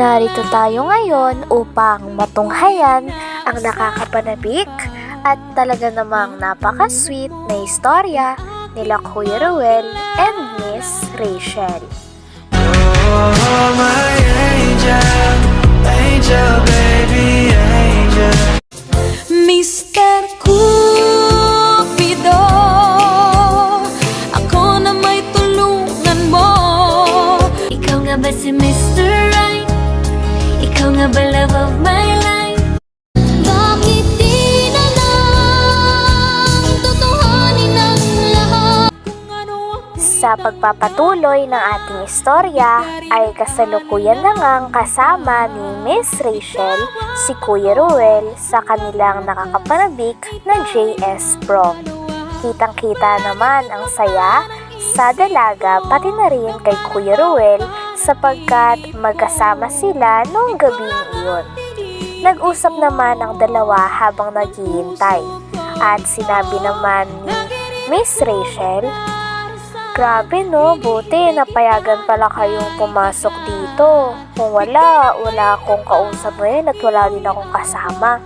Narito tayo ngayon upang matunghayan ang nakakapanabik at talaga namang napaka-sweet na istorya nila Kuya Ruel and Miss Rachel. Oh, my angel, angel, baby, Of my life? Bakit di na lang Tutuhanin ang lahat ano Sa pagpapatuloy ng ating istorya ay kasalukuyan na ngang kasama ni Miss Rachel si Kuya Ruel sa kanilang nakakapanabik na JS Prom. Kitang-kita naman ang saya sa dalaga pati na rin kay Kuya Ruel sapagkat magkasama sila noong gabing iyon. Nag-usap naman ang dalawa habang naghihintay at sinabi naman ni Miss Rachel, Grabe no, buti napayagan pala kayong pumasok dito. Kung wala, wala akong kausap ngayon at wala din akong kasama.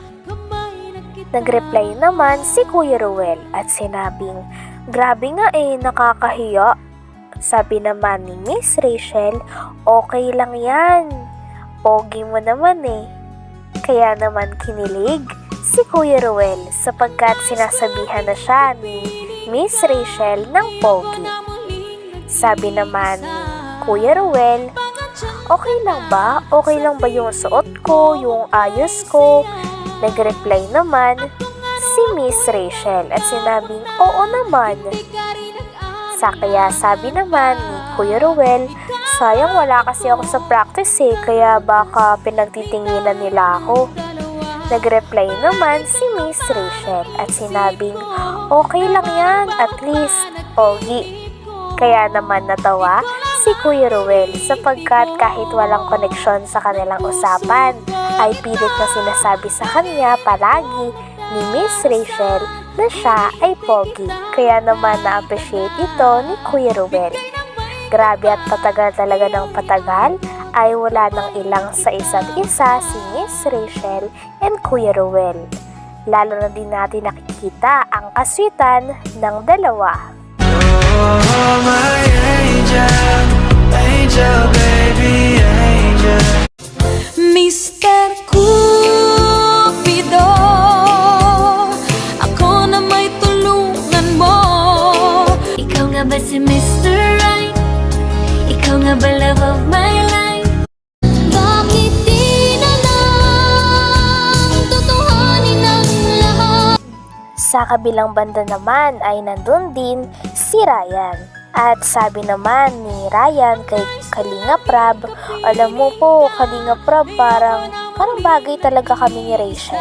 Nag-reply naman si Kuya Ruel at sinabing, Grabe nga eh, nakakahiya. Sabi naman ni Miss Rachel, okay lang yan. Pogi mo naman eh. Kaya naman kinilig si Kuya Ruel sapagkat sinasabihan na siya ni Miss Rachel ng pogi. Sabi naman ni Kuya Ruel, okay lang ba? Okay lang ba yung suot ko, yung ayos ko? Nag-reply naman si Miss Rachel at sinabing, oo naman. Sa kaya sabi naman ni Kuya Ruel, sayang wala kasi ako sa practice eh, kaya baka pinagtitinginan nila ako. Nag-reply naman si Miss Rachel at sinabing, okay lang yan, at least, pogi. Kaya naman natawa si Kuya Ruel sapagkat kahit walang koneksyon sa kanilang usapan, ay pilit na sinasabi sa kanya palagi ni Miss Rachel na siya ay pogi. Kaya naman na-appreciate ito ni Kuya Ruel. Grabe at patagal talaga ng patagal ay wala nang ilang sa isa't isa si Miss Rachel and Kuya Ruel. Lalo na din natin nakikita ang kaswitan ng dalawa. Oh, my angel, angel, baby, angel. Mr. Cupido Sa kabilang banda naman ay nandun din si Ryan. At sabi naman ni Ryan kay Kalinga Prab, alam mo po, Kalinga Prab, parang, parang bagay talaga kami ni Rachel.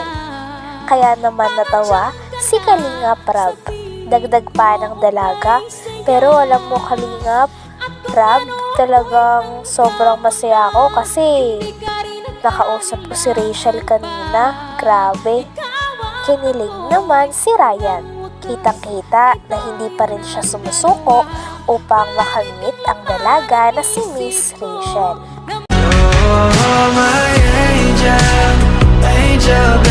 Kaya naman natawa si Kalinga Prab. Dagdag pa ng dalaga, pero alam mo Kalinga Prab, talagang sobrang masaya ako kasi nakausap ko si Rachel kanina. Grabe. Kinilig naman si Ryan. Kitang-kita na hindi pa rin siya sumusuko upang makamit ang dalaga na si Miss Rachel. Oh, my angel, angel,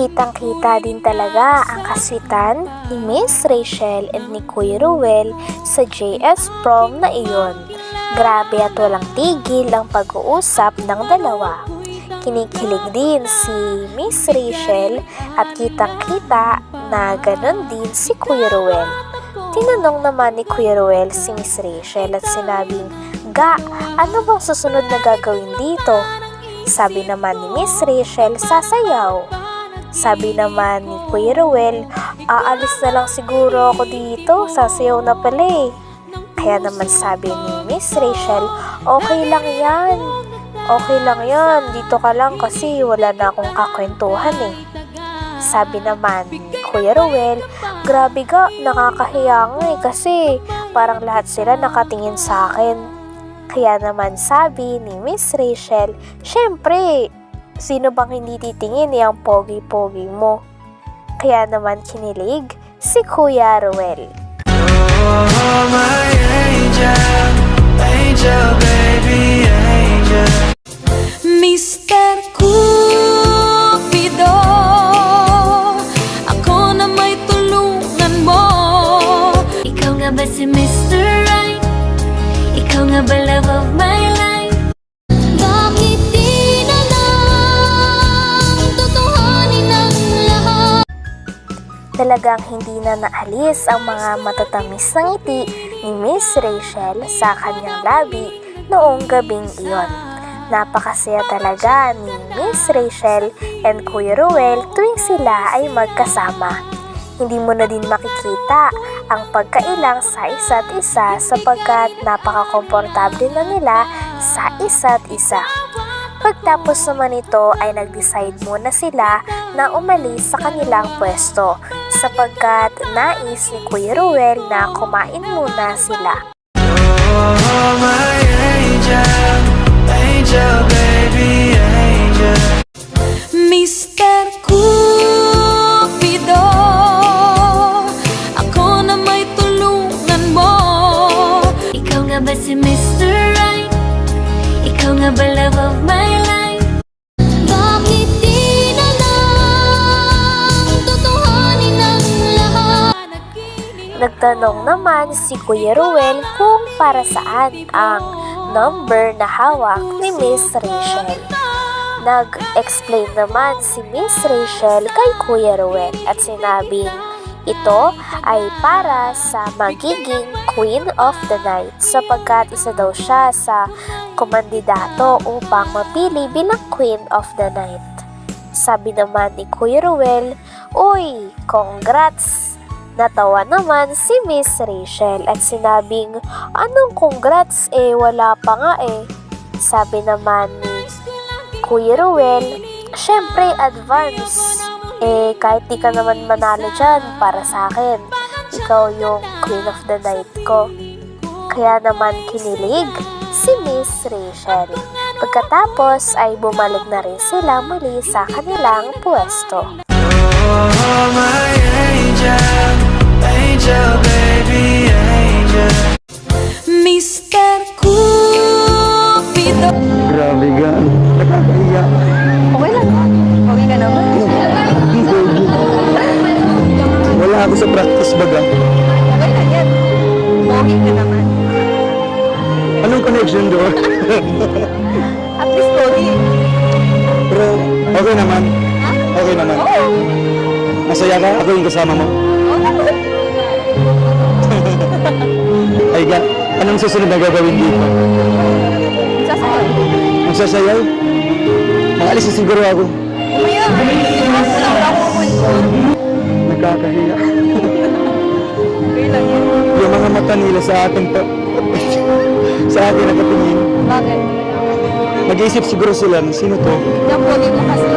Kitang-kita din talaga ang kaswitan ni Miss Rachel and ni Kuya Ruel sa JS prom na iyon. Grabe at walang tigil ang pag-uusap ng dalawa. Kinikilig din si Miss Rachel at kitang-kita na ganon din si Kuya Ruel. Tinanong naman ni Kuya Ruel si Miss Rachel at sinabing, Ga, ano bang susunod na gagawin dito? Sabi naman ni Miss Rachel, sasayaw. Sabi naman ni Kuya Ruel, aalis na lang siguro ako dito, sasayaw na pala eh. Kaya naman sabi ni Miss Rachel, okay lang yan. Okay lang yan, dito ka lang kasi wala na akong kakwentuhan eh. Sabi naman ni Kuya Ruel, grabe ga, nakakahiya nga eh kasi parang lahat sila nakatingin sa akin. Kaya naman sabi ni Miss Rachel, syempre, sino bang hindi titingin eh ang pogi-pogi mo? Kaya naman kinilig si Kuya Ruel. Oh, my angel, angel, baby, angel. Mr. Cupido Ako na may tulungan mo Ikaw nga ba si Mr. Right? Ikaw nga ba love of my Talagang hindi na naalis ang mga matatamis na ngiti ni Miss Rachel sa kanyang labi noong gabing iyon. Napakasaya talaga ni Miss Rachel and Kuya Ruel tuwing sila ay magkasama. Hindi mo na din makikita ang pagkailang sa isa't isa sapagkat napaka-komportable na nila sa isa't isa. Pagtapos naman ito ay nag-decide muna sila na umalis sa kanilang pwesto sapagkat nais ni Kuya Ruel na kumain muna sila. Oh, my angel, angel, baby, angel. Mr. Nagtanong naman si Kuya Ruel kung para saan ang number na hawak ni Miss Rachel. Nag-explain naman si Miss Rachel kay Kuya Ruel at sinabing ito ay para sa magiging Queen of the Night sapagkat isa daw siya sa kumandidato upang mapili bilang Queen of the Night. Sabi naman ni Kuya Ruel, Uy, congrats! Natawa naman si Miss Rachel at sinabing, Anong congrats eh, wala pa nga eh. Sabi naman ni Kuya Ruel, syempre advance. Eh, kahit di ka naman manalo dyan para sa akin, ikaw yung queen of the night ko. Kaya naman kinilig si Miss Rachel. Pagkatapos ay bumalik na rin sila muli sa kanilang pwesto. Oh, my angel, angel, baby, angel. Mr. Cupido Grabe ka. Nakakahiya. Okay lang. Okay ka naman. Wala ako sa practice baga. Okay lang yan. Okay ka naman. Anong connection doon? At least okay. Pero okay naman. Okay naman. Oo. Masaya ka? Ako yung kasama mo? Oo naman. Ay ga, anong susunod na gagawin dito? Sasayaw. Magsasayaw? Maalis na siguro ako. Umaya. Wala wala ako. Nakakahiya. Lang. Yung mga mata nila sa akin pa, sa akin nakatingin. Bakit? Mag-iisip siguro sila, sino to? Pogi mo kasi.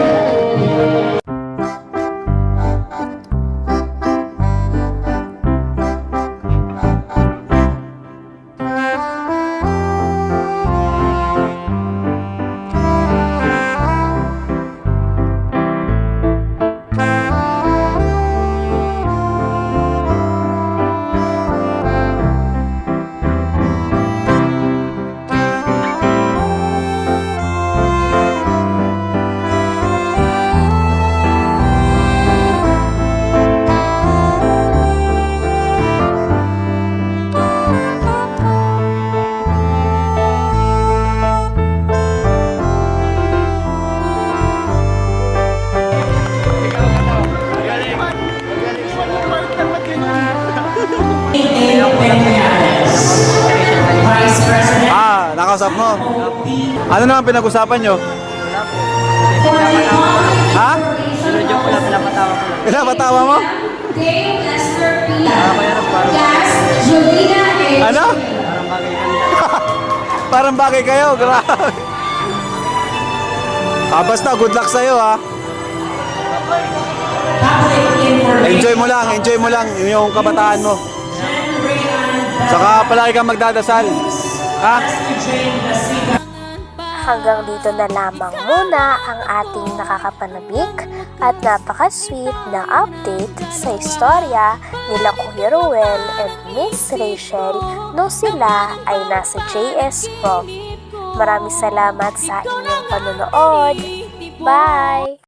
Ah, nakausap mo. Ano naman pinag-usapan nyo? Ha? Joke ko lang, pinapatawa ko lang. Mo? Ano? Parang bagay kayo, grabe. Ah, basta good luck sa'yo ha. Enjoy mo lang, enjoy mo lang yung kabataan mo. Saka palagi kang magdadasal. Ha? Hanggang dito na lamang muna ang ating nakakapanabik at napaka-sweet na update sa istorya nila Kuya Ruel and Miss Rachel nung sila ay nasa JS Prom. Maraming salamat sa inyong panonood. Bye!